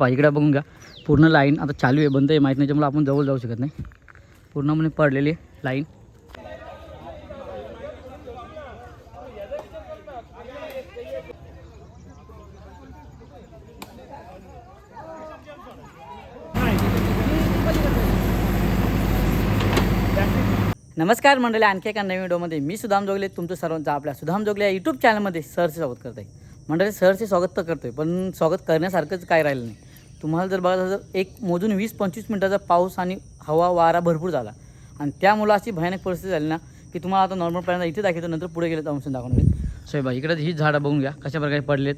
पहा बघून घ्या. पूर्ण लाईन आता चालू आहे बंद आहे माहीत नाही त्यामुळे आपण जवळ जाऊ शकत नाही. पूर्णपणे म्हणजे पडलेली आहे लाईन. नमस्कार मंडळी आणखी एका नवीन व्हिडिओमध्ये मी सुधाम जोगले तुमचं सर्वांचं आपल्या सुधाम जोगले या यूट्यूब चॅनलमध्ये सरचे स्वागत करत आहे मंडळी सरचे स्वागत तर करतोय पण स्वागत करण्यासारखंच काय राहिलं नाही. तुम्हाला जर बघायचं तर एक मोजून वीस पंचवीस मिनटाचा पाऊस आणि हवा वारा भरपूर झाला. आणि त्यामुळं अशी भयानक परिस्थिती झाली ना की तुम्हाला आता नॉर्मल पहिल्यांदा इथे दाखवतो नंतर पुढे गेलं तर दाखवून घेईल सो बा इकडे ही झाडं बघून घ्या कशा प्रकारे पडलेत.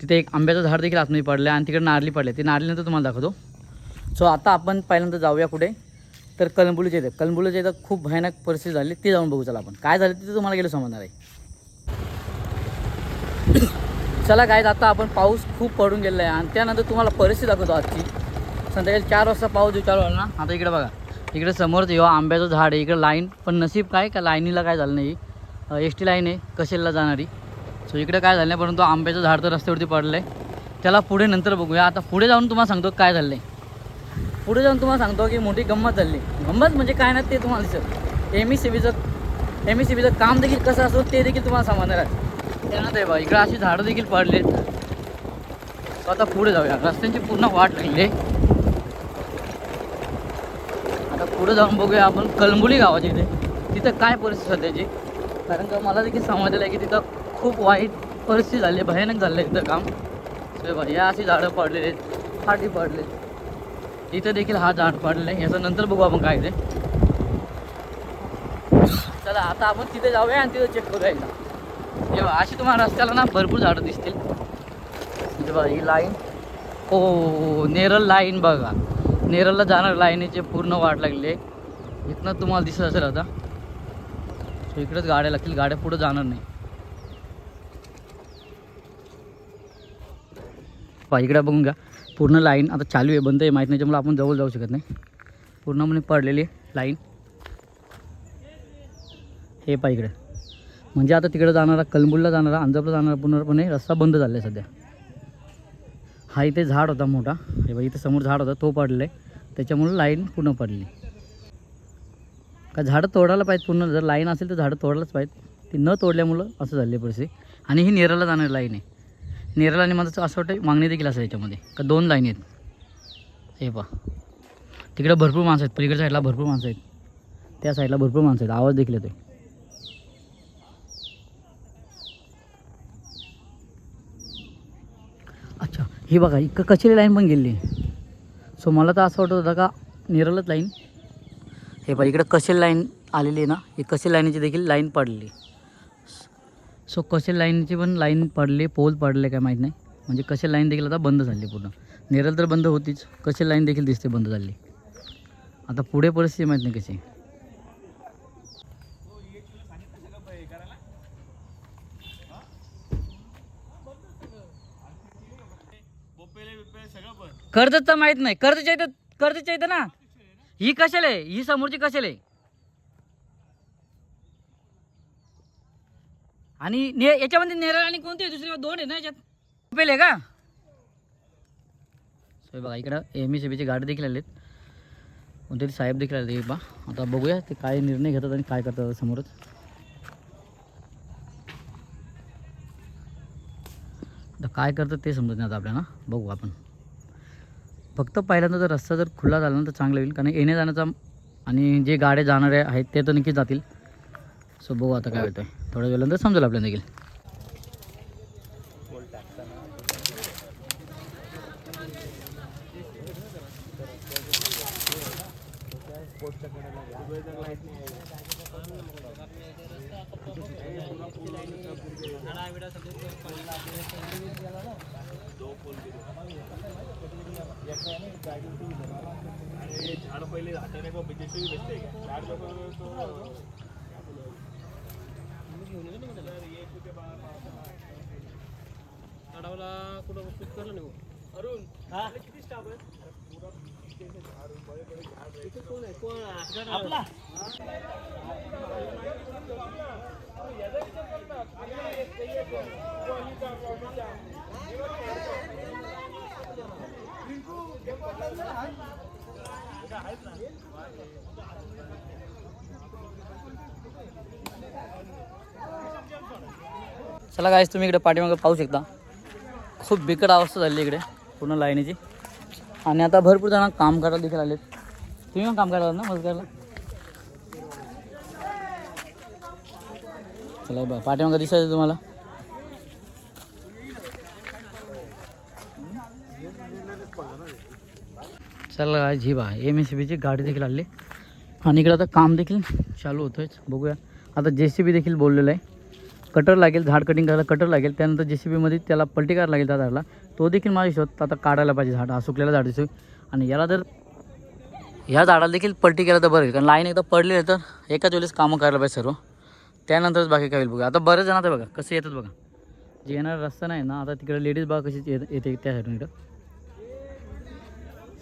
तिथे एक आंब्याचं झाड देखील आतमध्ये पडलं आणि तिकडे नारली पडले. ते नारलीनंतर तुम्हाला दाखवतो. सो आता आपण पहिल्यांदा जाऊया कुठे? तर कलंबुलीच्या इथे. कलंबुलीच्या इथं खूप भयानक परिस्थिती झाली. ते जाऊन बघू चला आपण. काय झालं तिथे तुम्हाला गेलं समजणार आहे. चला काय आता आपण पाऊस खूप पडून गेलेला आहे. आणि त्यानंतर तुम्हाला परिस्थिती दाखवतो आजची. संध्याकाळी चार वाजता पाऊस येऊ चालू ना? आता इकडे बघा. इकडे समोरच येऊ आंब्याचं झाड आहे. इकडे लाईन पण नसीब काय? का लाईनीला काय झालं नाही? एस टी लाईन आहे कशेलला जाणारी. सो इकडे काय झालं नाही परंतु आंब्याचं झाड तर रस्त्यावरती पडलं आहे त्याला पुढे नंतर बघूया. आता पुढे जाऊन तुम्हाला सांगतो काय झालं आहे पुढे जाऊन तुम्हाला सांगतो की मोठी गंमत झाली गंमत म्हणजे काय नाही ते तुम्हाला दिसत एम ई सी बीचं एम ई सी बीचं काम देखील कसं असतो ते देखील तुम्हाला समजणार आहे. त्यानंतर बा इकडे अशी झाडं देखील पडलेत. आता पुढे जाऊया. रस्त्यांची पूर्ण वाट लागली आहे आता पुढे जाऊन बघूया आपण कलंबुली गावाची इथे. तिथं काय परिस्थिती सध्याची? कारण का मला देखील समजलेलं आहे की तिथं खूप वाईट परिस्थिती झाली आहे भयानक झालं आहे तिथं काम सो या अशी झाडं पडलेली आहेत फाटी पडले इथं देखील हा झाड पडले आहे. याचं नंतर बघू आपण काय ते. चला आता आपण तिथे जाऊया आणि तिथं चेक करूया हे बघा, अशी तुम्हाला रस्त्याला ना भरपूर झाडं दिसतील. म्हणजे बघा ही लाईन हो, हो, हो, हो नेरळ लाईन बघा. नेरळला जाणार लाईनीचे पूर्ण वाट लागली आहे. इथनं तुम्हाला दिसत असेल आता. सो इकडेच गाड्या लागतील. गाड्या पुढं जाणार नाही. पहा इकडे बघून घ्या. पूर्ण लाईन आता चालू आहे बंद आहे. माहीत नाही त्यामुळे आपण जवळ जाऊ शकत नाही. पूर्णपणे पडलेली लाईन हे पहा इकडे. म्हणजे आता तिकडे जाणारा कलंबुलला जाणारा अंजपला जाणारा पूर्णपणे रस्ता बंद झाला आहे सध्या. हा इथे झाड होता मोठा. हे बघा इथे समोर झाड होता तो पडला आहे त्याच्यामुळे लाईन पूर्ण पडली. का झाडं तोडायला पाहिजे पूर्ण जर लाईन असेल तर झाडं तोडायलाच पाहिजे. ती न तोडल्यामुळं असं झाली परिस्थिती. आणि ही नेराला जाणारी लाईन आहे. नेराला आणि माझं असं वाटतं मागणी देखील असेल याच्यामध्ये का दोन लाईन आहेत. हे पहा. तिकडं भरपूर माणसं आहेत. पलीकडच्या साईडला भरपूर माणसं आहेत. त्या साईडला भरपूर माणसं आहेत. आवाज देखील येतोय. ही बघा इकडं कचेरी लाईन पण गेली. सो मला तर असं वाटत होतं का निरलच लाईन हे बघा इकडं कशेल लाईन आलेली आहे ना ही कशेल लाईनीची देखील लाईन पडली. सो कसे लाईनची पण लाईन पडली पोल पडले काय माहीत नाही. म्हणजे कसे लाईन देखील आता बंद झाली पूर्ण. नेरल तर बंद होतीच कशेल लाईन देखील दिसते बंद झाली. आता पुढे परिस्थिती माहीत नाही कशी. कर्जत तर माहीत नाही. कर्जच्या इथं कर्जच्या इथं ना? ही कशाला? आहे ही समोरची कशाला? आहे आणि ने याच्यामध्ये नेरळ आणि कोणते आहे? दुसरे दोन आहे ना याच्यात? पहिले का? सोय बघा इकडं एम ई सी गाडी देखील आलेत. कोणते साहेब देखील आले बा आता बघूया ते काय निर्णय घेतात आणि काय करतात समोरच. आता काय करतात ते समजत नाही आता आपल्याला. बघू आपण. फक्त पहिल्यांदा जर रस्ता जर खुला झाला ना तर चांगलं होईल. कारण येणे जाण्याचा आणि जे गाड्या जाणारे आहेत ते तर नक्कीच जातील. सो बघू आता काय होतं आहे थोड्या वेळानंतर समजेल आपल्याला देखील. अरे झाड पहिले हाताने का बिजेशी भेटते झाड तडावला कुठं करलं नाही अरुण किती स्टाफ आहे चला गाइस तुम्ही इकडे पाठीमागे पाहू शकता. खूप बिकट अवस्था झाली इकडे पूर्ण लाईनीची. आणि आता भरपूर जण काम करायला देखील आलेत. तुम्ही पण काम करायला ना मजगारला चला बा पाठीमागे दिसायचं तुम्हाला. चला जी बा एम एस बीची गाडी देखील आली आणि इकडे आता काम देखील चालू होतोय बघूया. आता जे सी बी देखील बोललेलं आहे. कटर लागेल झाड कटिंग करायला कटर लागेल त्यानंतर जे सी बीमध्ये त्याला पलटी करायला लागेल त्या झाडाला. तो देखील माझ्या हिशोबात आता काढायला पाहिजे झाड हा सुकलेला झाड दिसतो आणि याला जर ह्या झाडाला देखील पलटी केलं तर बरं होईल कारण लाईन एकदा पडली तर एकाच वेळेस कामं करायला पाहिजे सर्व. त्यानंतरच बाकी काय होईल बघा. आता बरेच जण आता बघा कसं येतात बघा. जे येणारा रस्ता नाही ना आता तिकडे लेडीज बघा कशी येत येते त्या साईडून इकडं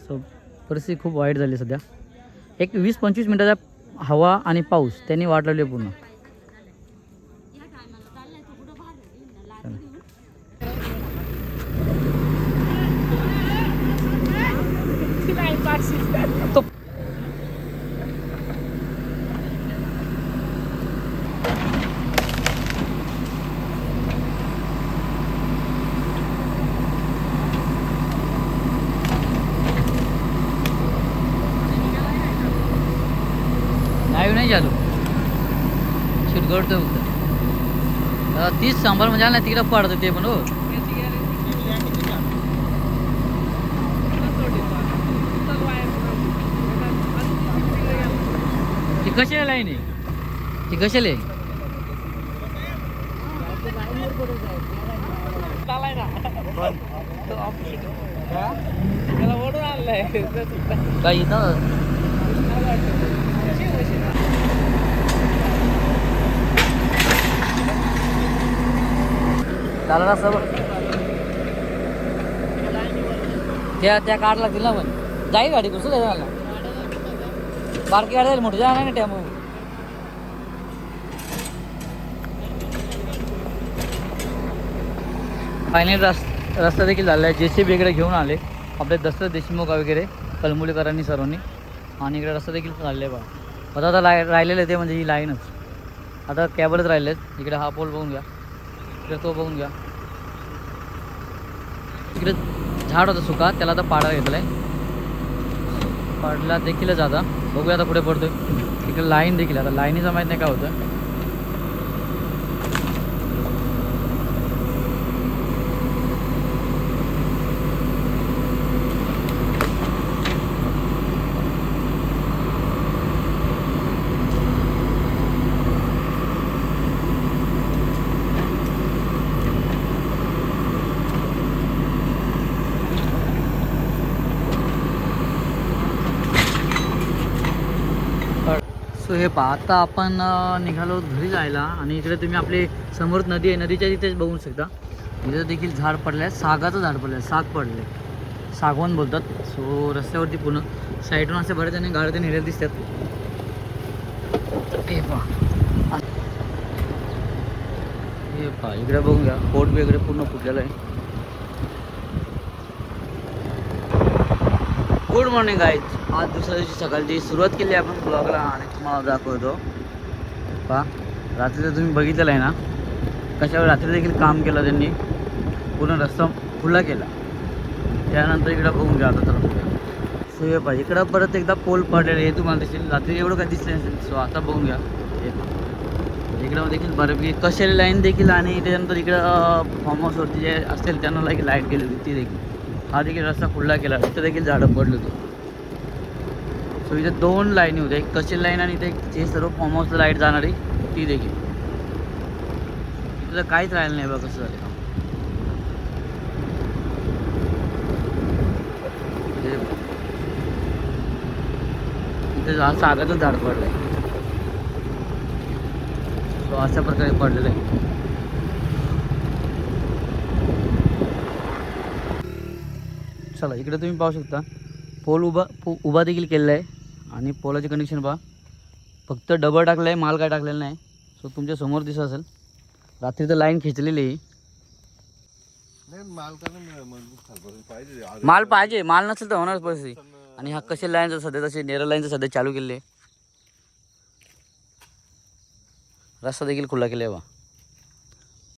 सो परिस्थिती खूप वाईट झाली सध्या. एक वीस पंचवीस मिनटाचा हवा आणि पाऊस त्यांनी वाट लावली आहे पूर्ण तो लाईव्ह नाही चालू फक्त आता तीच सांबार म्हणजे आला तिकडं पडतं ते पण हो. ती कशाला लाईन आहे? ती कशाला आहे? काय इथं? झालं ना सर्व त्या त्या काढ लागतील ना पण जाईल गाडी कसं जायचं मला बारकी गाडी जाईल मोठी जाणार ना टॅम्पो फायनल रस रस्ता देखील झाला आहे. जे सी बी इकडे घेऊन आले. आपले दसरथ देशमुख वगैरे कलमुलीकरांनी सर्वांनी. आणि इकडे रस्ता देखील चालले बघा. आता आता लाय राहिलेलं आहे ते म्हणजे ही लाईनच. आता कॅबलच राहिले आहेत इकडे हा पोल बघून घ्या. इकडे तो बघून घ्या. इकडे झाड होतं सुका त्याला आता पाडा घेतलाय. पाडला देखीलच आता. बघूया आता पुढे पडतोय. इकडे लाईन देखील आता लाईनीचं माहीत नाही काय होतं. सो हे पहा आता आपण निघालो घरी जायला आणि इकडे तुम्ही आपली समोर नदी आहे नदीच्या तिथेच बघू शकता. इथे देखील झाड पडलं आहे सागाचं झाड पडलं आहे साग पडलं आहे सागवान बोलतात. सो रस्त्यावरती पूर्ण साईडून असे बरेच आणि गाड्या नेलेले दिसतात. हे पहा. हे पहा इकडे बघून घ्या. पोट बी इकडे पूर्ण फुटलेलं आहे. गुड मॉर्निंग गाईज आज दुसऱ्या दिवशी सकाळची सुरुवात केली आपण ब्लॉगला आणि तुम्हाला दाखवतो. पहा रात्रीचं तुम्ही बघितलेलं आहे ना? कशावर रात्री देखील काम केलं त्यांनी? पूर्ण रस्ता खुला केला. त्यानंतर इकडं बघून घ्या आता तर. सो इकडं परत एकदा पोल पडलेले हे तुम्हाला दिसेल. रात्री एवढं काही दिसलं नसेल. सो आता बघून घ्या. इकडं देखील बऱ्यापैकी कशाली लाईन देखील आणि त्याच्यानंतर इकडं फार्म हाऊसवरती जे असेल त्यांना लाईक लाइट गेली होती ती देखील. हा देखील रस्ता खुला केला. तिथं देखील झाडं पडलं होतं. सो इथे दोन लाईनी होत्या. एक कशी लाईन आणि इथे जे सर्व फॉर्म हाऊसला लाइट जाणारी ती देखील. इथं काहीच राहिलं नाही बघा कसं झालं. इथे जा- सागाचं झाड पडलंय. सो अशा प्रकारे पडलेलं आहे. चला इकडे तुम्ही पाहू शकता. पोल उभा पो उभा देखील केलेला आहे. आणि पोलाची कंडिशन पहा. फक्त डबल टाकलं आहे माल काय टाकलेला नाही. सो तुमच्यासमोर दिसत असेल. रात्री तर लाईन खेचलेली आहे. माल पाहिजे माल नसेल तर होणारच परिस्थिती. आणि हा कसे लाईनचं सध्या तसे नेरळ लाईनचं सध्या चालू केले रस्ता देखील खुला केला आहे बा.